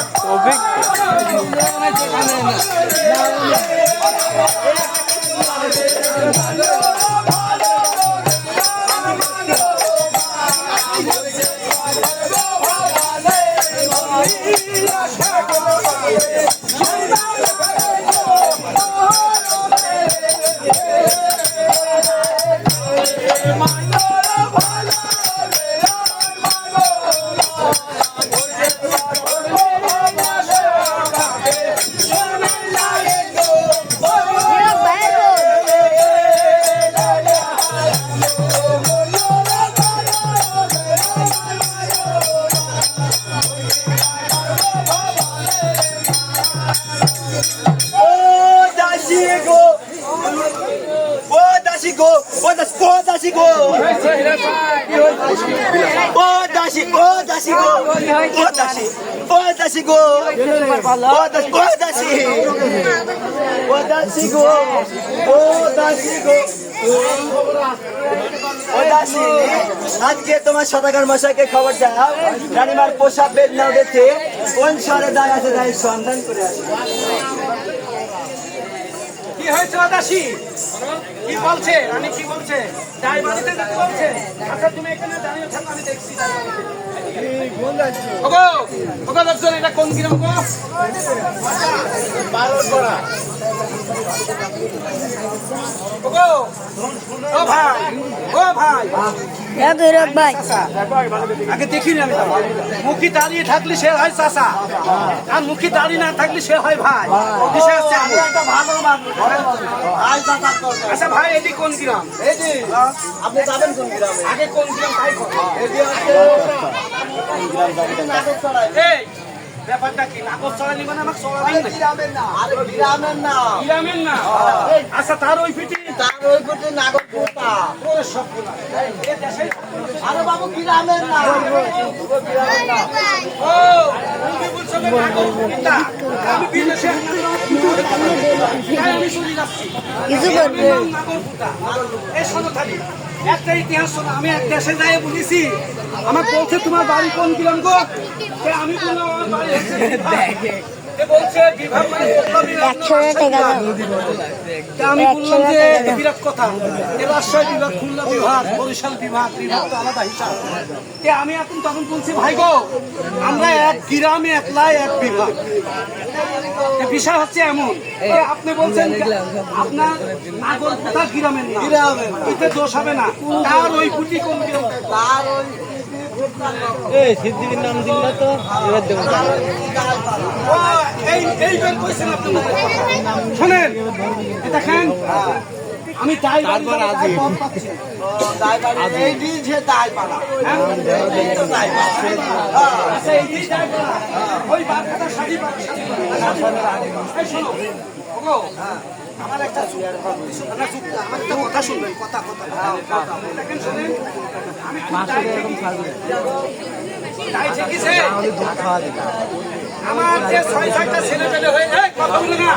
ও দাসী গো ও দাসী ও দাসী গো ও ও দাসী গো ও দাসী গো ও দাসী। আজকে তোমার সদাগর মশাইকে খবর দাও, রানীমার পোশাক বেদ নাও দেখে কোন শহরে দাঁড় আছে তাই সন্ধান করে আসে। কি হয়েছে দাসী কি বলছে? রানী কি বলছে? যাই বাড়িতে বলছে? আচ্ছা তুমি এখানে দাঁড়িয়ে থাকো, আমি দেখছি। ওগো ওগো লোকজন এটা কোন গ্রাম গো ওগো ও ভাই ও ভাই ভাই আগে দেখিনি আমি তো। মুখী দাঁড়িয়ে থাকলে সে হয় চাষা আর মুখী দাঁড়িয়ে না থাকলে সে হয় ভাই। আসছে আমি? আচ্ছা ভাই এটি কোন গ্রাম? আপনি যাবেন কোন গ্রামে? আগে কোন গ্রাম তাই ব্যাপারটা কি? নাগর চড়া নিবেন আমাকে চড়া দিন না? আরে গ্রামের না গ্রামের না আচ্ছা তার ওই পিটি তার ওই কোটে নাগর কোটা। ওরে সবগুলা। আরে বাবু গ্রামের না ও তুমি বলছো নাগর কোটা। আমি বিদেশে তাই আমি কিছু করবে এর নাম নাগর কোটা। এই শোনো খালি, একটা ইতিহাস শোনো আমি এক দেশে যাই বলেছি আমার বলছে তোমার বাড়ি কোন কিরম গো আমি বললাম আমার বাড়ি মানে পল্লবী একশো টাকা আমি বললাম যে বিরাট কথা। এ রাজশাহী বিভাগ খুলনা বিভাগ বরিশাল বিভাগ বিভাগ তো আলাদা হিসাব। তে আমি এখন তখন বলছি ভাই গো আমরা এক গ্রামে একলাই এক বিভাগ। এ বিষয় হচ্ছে এমন। আপনি বলছেন যে আপনার নাগর কোথা গ্রামের না দোষ হবে না। তার ওই কুটি কোন গ্রাম তার ওই এই এই বের কইছেন আপনাদের শোনেন এ দেখেন আমি তাই যে তাই পাড়া আচ্ছা, এই যে ওই শাড়ি শাড়ি। শোনো, ওগো, আমার একটা কথা শুনবেন, কথা, যে ছয় সাতটা ছেলে পেলে হয়ে কথা বলে না